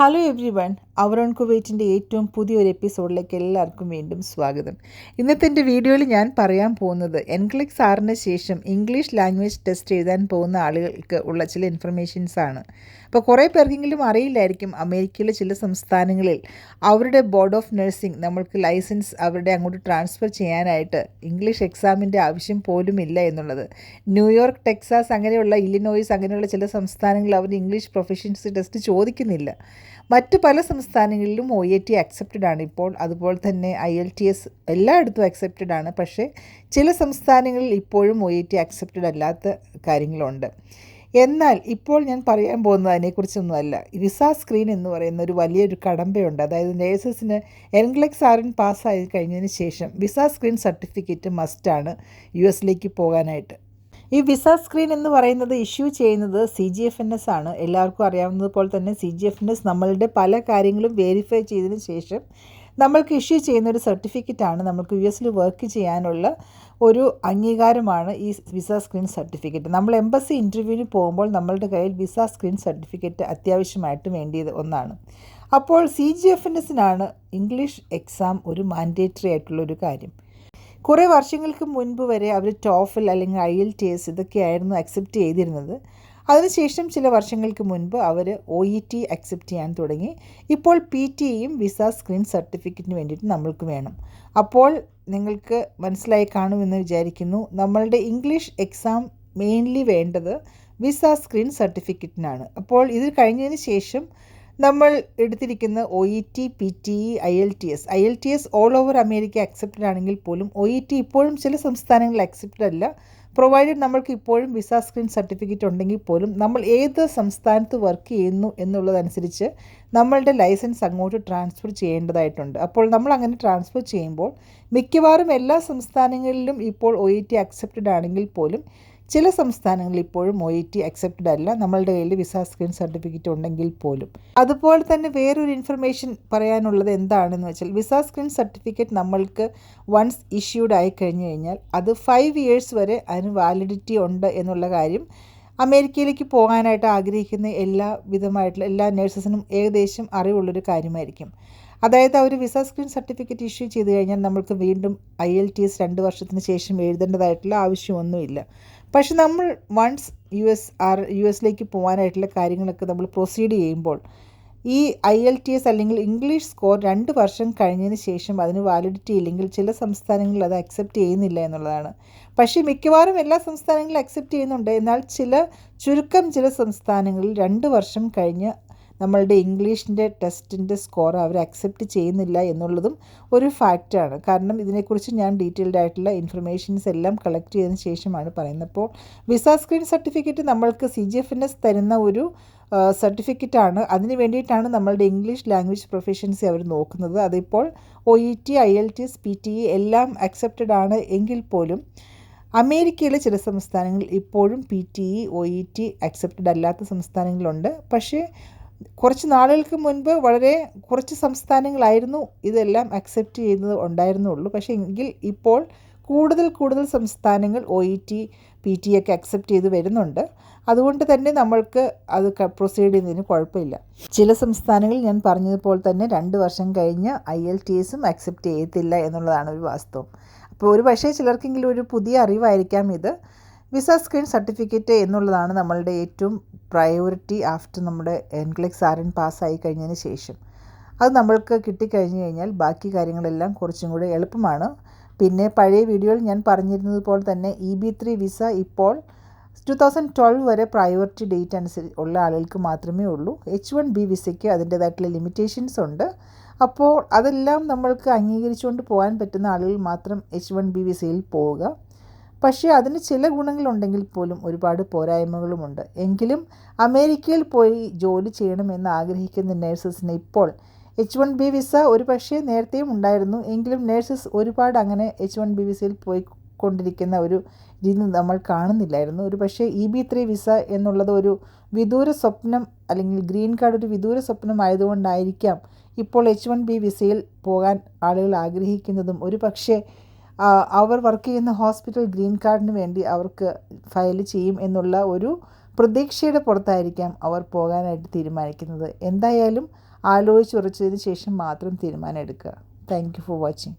Hello everyone our own കുവൈറ്റിന്റെ ഏറ്റവും പുതിയൊരു എപ്പിസോഡിലേക്ക് എല്ലാവർക്കും വീണ്ടും സ്വാഗതം. ഇന്നത്തെ എന്റെ വീഡിയോയിൽ ഞാൻ പറയാൻ പോകുന്നത് എൻക്ലിക്സ് ആറിന് ശേഷം ഇംഗ്ലീഷ് ലാംഗ്വേജ് ടെസ്റ്റ് എഴുതാൻ പോകുന്ന ആളുകൾക്ക് ഉള്ള ചില ഇൻഫർമേഷൻസ് ആണ്. അപ്പോൾ കുറേ പേർക്കെങ്കിലും അറിയില്ലായിരിക്കും അമേരിക്കയിലെ ചില സംസ്ഥാനങ്ങളിൽ അവരുടെ ബോർഡ് ഓഫ് നഴ്സിംഗ് നമ്മൾക്ക് ലൈസൻസ് അവരുടെ അങ്ങോട്ട് ട്രാൻസ്ഫർ ചെയ്യാനായിട്ട് ഇംഗ്ലീഷ് എക്സാമിന്റെ ആവശ്യം പോലും ഇല്ല എന്നുള്ളത്. ന്യൂയോർക്ക് ടെക്സാസ് അങ്ങനെയുള്ള ഇല്ലിനോയിസ് അങ്ങനെയുള്ള ചില സംസ്ഥാനങ്ങളിൽ അവർ ഇംഗ്ലീഷ് പ്രൊഫഷൻസി ടെസ്റ്റ് ചോദിക്കുന്നില്ല. മറ്റ് പല സംസ്ഥാനങ്ങളിലും ഒ എ ടി അക്സെപ്റ്റഡ് ആണ്. ഇപ്പോൾ അതുപോലെ തന്നെ ഐ എൽ ടി എസ് എല്ലായിടത്തും അക്സെപ്റ്റഡ് ആണ്. പക്ഷേ ചില സംസ്ഥാനങ്ങളിൽ ഇപ്പോഴും ഒ എ ടി അക്സെപ്റ്റഡ് അല്ലാത്ത കാര്യങ്ങളുണ്ട്. എന്നാൽ ഇപ്പോൾ ഞാൻ പറയാൻ പോകുന്നത് അതിനെക്കുറിച്ചൊന്നുമല്ല. വിസ സ്ക്രീൻ എന്ന് പറയുന്ന ഒരു വലിയൊരു കടമ്പയുണ്ട്. അതായത് നേഴ്സസിന് എൻഗ്ലക്സ് ആറിൻ പാസ്സായി കഴിഞ്ഞതിന് ശേഷം വിസ സ്ക്രീൻ സർട്ടിഫിക്കറ്റ് മസ്റ്റാണ് യു എസിലേക്ക് പോകാനായിട്ട്. ഈ വിസ സ്ക്രീൻ എന്ന് പറയുന്നത് ഇഷ്യൂ ചെയ്യുന്നത് C G F N S ആണ്. എല്ലാവർക്കും അറിയാവുന്നത് പോലെ തന്നെ C G F N S നമ്മളുടെ പല കാര്യങ്ങളും വെരിഫൈ ചെയ്തതിന് ശേഷം നമ്മൾക്ക് ഇഷ്യൂ ചെയ്യുന്ന ഒരു സർട്ടിഫിക്കറ്റാണ് നമുക്ക് യു എസിൽ വർക്ക് ചെയ്യാനുള്ള ഒരു അംഗീകാരമാണ് ഈ വിസ സ്ക്രീൻ സർട്ടിഫിക്കറ്റ് നമ്മൾ എംബസി ഇന്റർവ്യൂവിന് പോകുമ്പോൾ നമ്മളുടെ കയ്യിൽ വിസ സ്ക്രീൻ സർട്ടിഫിക്കറ്റ് അത്യാവശ്യമായിട്ട് വേണ്ടിയത് ഒന്നാണ്. അപ്പോൾ സി ജി എഫ് എൻ എസിനാണ് ഇംഗ്ലീഷ് എക്സാം ഒരു മാൻഡേറ്ററി ആയിട്ടുള്ള ഒരു കാര്യം. കുറേ വർഷങ്ങൾക്ക് മുൻപ് വരെ അവർ ടോഫിൽ അല്ലെങ്കിൽ ഐ എൽ ടി ഇതൊക്കെയായിരുന്നു അക്സെപ്റ്റ് ചെയ്തിരുന്നത്. അതിനുശേഷം ചില വർഷങ്ങൾക്ക് മുൻപ് അവർ ഒ ഇ ടി അക്സെപ്റ്റ് ചെയ്യാൻ തുടങ്ങി. ഇപ്പോൾ പി ടിയും വിസ സ്ക്രീൻ സർട്ടിഫിക്കറ്റിന് വേണ്ടിയിട്ട് നമ്മൾക്ക് വേണം. അപ്പോൾ നിങ്ങൾക്ക് മനസ്സിലായി കാണുമെന്ന് വിചാരിക്കുന്നു. നമ്മളുടെ ഇംഗ്ലീഷ് എക്സാം മെയിൻലി വേണ്ടത് വിസ സ്ക്രീൻ സർട്ടിഫിക്കറ്റിനാണ്. അപ്പോൾ ഇത് കഴിഞ്ഞതിന് ശേഷം നമ്മൾ എടുത്തിരിക്കുന്ന O E T P T E I L T S I L T S all over America accepted ആണെങ്കിൽ പോലും ഒ ഇ ടി ഇപ്പോഴും ചില സംസ്ഥാനങ്ങളിൽ അക്സെപ്റ്റഡ് അല്ല. പ്രൊവൈഡഡ് നമ്മൾക്ക് ഇപ്പോഴും വിസ സ്ക്രീൻ സർട്ടിഫിക്കറ്റ് ഉണ്ടെങ്കിൽ പോലും നമ്മൾ ഏത് സംസ്ഥാനത്ത് വർക്ക് ചെയ്യുന്നു എന്നുള്ളതനുസരിച്ച് നമ്മളുടെ ലൈസൻസ് അങ്ങോട്ട് ട്രാൻസ്ഫർ ചെയ്യേണ്ടതായിട്ടുണ്ട്. അപ്പോൾ നമ്മൾ അങ്ങനെ ട്രാൻസ്ഫർ ചെയ്യുമ്പോൾ മിക്കവാറും എല്ലാ സംസ്ഥാനങ്ങളിലും ഇപ്പോൾ ഒ ഇ ടി അക്സെപ്റ്റഡ് ആണെങ്കിൽ പോലും ചില സംസ്ഥാനങ്ങളിൽ ഇപ്പോഴും ഒ ഇ ടി അക്സെപ്റ്റഡ് അല്ല. നമ്മളുടെ കയ്യിൽ വിസ സ്ക്രീൻ സർട്ടിഫിക്കറ്റ് ഉണ്ടെങ്കിൽ പോലും. അതുപോലെ തന്നെ വേറൊരു ഇൻഫർമേഷൻ പറയാനുള്ളത് എന്താണെന്ന് വെച്ചാൽ വിസ സ്ക്രീൻ സർട്ടിഫിക്കറ്റ് നമ്മൾക്ക് വൺസ് ഇഷ്യൂഡ് ആയി കഴിഞ്ഞു കഴിഞ്ഞാൽ അത് ഫൈവ് ഇയേഴ്സ് വരെ അതിന് വാലിഡിറ്റി ഉണ്ട് എന്നുള്ള കാര്യം അമേരിക്കയിലേക്ക് പോകാനായിട്ട് ആഗ്രഹിക്കുന്ന എല്ലാ വിധമായിട്ടുള്ള എല്ലാ നേഴ്സസിനും ഏകദേശം അറിവുള്ളൊരു കാര്യമായിരിക്കും. അതായത് അവർ വിസ സ്ക്രീൻ സർട്ടിഫിക്കറ്റ് ഇഷ്യൂ ചെയ്ത് കഴിഞ്ഞാൽ നമ്മൾക്ക് വീണ്ടും ഐ എൽ ടി എസ് രണ്ട് വർഷത്തിന് ശേഷം എഴുതേണ്ടതായിട്ടുള്ള ആവശ്യമൊന്നുമില്ല. പക്ഷെ നമ്മൾ once U S R U എസിലേക്ക് പോകാനായിട്ടുള്ള കാര്യങ്ങളൊക്കെ നമ്മൾ പ്രൊസീഡ് ചെയ്യുമ്പോൾ ഈ ഐ എൽ ടി എസ് അല്ലെങ്കിൽ ഇംഗ്ലീഷ് സ്കോർ രണ്ട് വർഷം കഴിഞ്ഞതിന് ശേഷം അതിന് വാലിഡിറ്റി ഇല്ലെങ്കിൽ ചില സംസ്ഥാനങ്ങളിൽ അത് അക്സെപ്റ്റ് ചെയ്യുന്നില്ല എന്നുള്ളതാണ്. പക്ഷേ മിക്കവാറും എല്ലാ സംസ്ഥാനങ്ങളിലും അക്സെപ്റ്റ് ചെയ്യുന്നുണ്ട്. എന്നാൽ ചില ചുരുക്കം ചില സംസ്ഥാനങ്ങളിൽ രണ്ട് വർഷം കഴിഞ്ഞ് നമ്മളുടെ ഇംഗ്ലീഷിന്റെ ടെസ്റ്റിന്റെ സ്കോർ അവർ അക്സെപ്റ്റ് ചെയ്യുന്നില്ല എന്നുള്ളതും ഒരു ഫാക്റ്റാണ്. കാരണം ഇതിനെക്കുറിച്ച് ഞാൻ ഡീറ്റെയിൽഡ് ആയിട്ടുള്ള ഇൻഫർമേഷൻസ് എല്ലാം കളക്ട് ചെയ്തതിന് ശേഷമാണ് പറയുന്നത്. അപ്പോൾ വിസ സ്ക്രീൻ സർട്ടിഫിക്കറ്റ് നമ്മൾക്ക് C G F N S തരുന്ന ഒരു സർട്ടിഫിക്കറ്റാണ്. അതിന് വേണ്ടിയിട്ടാണ് നമ്മളുടെ ഇംഗ്ലീഷ് ലാംഗ്വേജ് പ്രൊഫഷൻസി അവർ നോക്കുന്നത്. അതിപ്പോൾ O E T I L T S P T E എല്ലാം അക്സെപ്റ്റഡ് ആണ് എങ്കിൽ പോലും അമേരിക്കയിലെ ചില സംസ്ഥാനങ്ങളിൽ ഇപ്പോഴും P T E O E T accepted അല്ലാത്ത സംസ്ഥാനങ്ങളുണ്ട്. പക്ഷേ കുറച്ച് നാളുകൾക്ക് മുൻപ് വളരെ കുറച്ച് സംസ്ഥാനങ്ങളായിരുന്നു ഇതെല്ലാം അക്സെപ്റ്റ് ചെയ്യുന്നത് ഉണ്ടായിരുന്നുള്ളൂ. പക്ഷേ എങ്കിൽ ഇപ്പോൾ കൂടുതൽ കൂടുതൽ സംസ്ഥാനങ്ങൾ O E T P T ഒക്കെ അക്സെപ്റ്റ് ചെയ്ത് വരുന്നുണ്ട്. അതുകൊണ്ട് തന്നെ നമ്മൾക്ക് അത് പ്രൊസീഡ് ചെയ്യുന്നതിന് കുഴപ്പമില്ല. ചില സംസ്ഥാനങ്ങളിൽ ഞാൻ പറഞ്ഞതുപോലെ തന്നെ രണ്ട് വർഷം കഴിഞ്ഞ് ഐ എൽ ടി എസും അക്സെപ്റ്റ് ചെയ്യത്തില്ല എന്നുള്ളതാണ് ഒരു വാസ്തവം. അപ്പോൾ ഒരു പക്ഷേ ചിലർക്കെങ്കിലും ഒരു പുതിയ അറിവായിരിക്കാം ഇത്. വിസ സ്ക്രീൻ സർട്ടിഫിക്കറ്റ് എന്നുള്ളതാണ് നമ്മളുടെ ഏറ്റവും പ്രയോറിറ്റി ആഫ്റ്റർ നമ്മുടെ എൻക്ലെക്സ് ആരൻ പാസ്സായി കഴിഞ്ഞതിന് ശേഷം. അത് നമ്മൾക്ക് കിട്ടിക്കഴിഞ്ഞ് കഴിഞ്ഞാൽ ബാക്കി കാര്യങ്ങളെല്ലാം കുറച്ചും കൂടി എളുപ്പമാണ്. പിന്നെ പഴയ വീഡിയോയിൽ ഞാൻ പറഞ്ഞിരുന്നത് പോലെ തന്നെ ഇ ബി ത്രീ വിസ ഇപ്പോൾ ടു തൗസൻഡ് ട്വൽവ് വരെ പ്രയോറിറ്റി ഡേറ്റ് അനുസരിച്ച് ഉള്ള ആളുകൾക്ക് മാത്രമേ ഉള്ളൂ. എച്ച് വൺ ബി വിസയ്ക്ക് അതിന്റേതായിട്ടുള്ള ലിമിറ്റേഷൻസ് ഉണ്ട്. അപ്പോൾ അതെല്ലാം നമ്മൾക്ക് അംഗീകരിച്ചുകൊണ്ട് പോകാൻ പറ്റുന്ന ആളുകൾ മാത്രം എച്ച് വൺ ബി വിസയിൽ പോവുക. പക്ഷേ അതിന് ചില ഗുണങ്ങളുണ്ടെങ്കിൽ പോലും ഒരുപാട് പോരായ്മകളുമുണ്ട്. എങ്കിലും അമേരിക്കയിൽ പോയി ജോലി ചെയ്യണമെന്ന് ആഗ്രഹിക്കുന്ന നേഴ്സസിന് ഇപ്പോൾ എച്ച് വൺ ബി വിസ ഒരു പക്ഷേ നേരത്തെയും ഉണ്ടായിരുന്നു. എങ്കിലും നേഴ്സസ് ഒരുപാട് അങ്ങനെ എച്ച് വൺ ബി വിസയിൽ പോയി കൊണ്ടിരിക്കുന്ന ഒരു രീതി നമ്മൾ കാണുന്നില്ലായിരുന്നു. ഒരു പക്ഷേ ഇ ബി ത്രീ വിസ എന്നുള്ളത് ഒരു വിദൂര സ്വപ്നം അല്ലെങ്കിൽ ഗ്രീൻ കാർഡ് ഒരു വിദൂര സ്വപ്നം ആയതുകൊണ്ടായിരിക്കാം ഇപ്പോൾ എച്ച് വൺ ബി വിസയിൽ പോകാൻ ആളുകൾ ആഗ്രഹിക്കുന്നതും. ഒരു പക്ഷേ അവർ വർക്ക് ചെയ്യുന്ന ഹോസ്പിറ്റൽ ഗ്രീൻ കാർഡിന് വേണ്ടി അവർക്ക് ഫയൽ ചെയ്യും എന്നുള്ള ഒരു പ്രതീക്ഷയുടെ പുറത്തായിരിക്കാം അവർ പോകാനായിട്ട് തീരുമാനിക്കുന്നത്. എന്തായാലും ആലോചിച്ചുറച്ചതിന് ശേഷം മാത്രം തീരുമാനം എടുക്കുക. Thank you for watching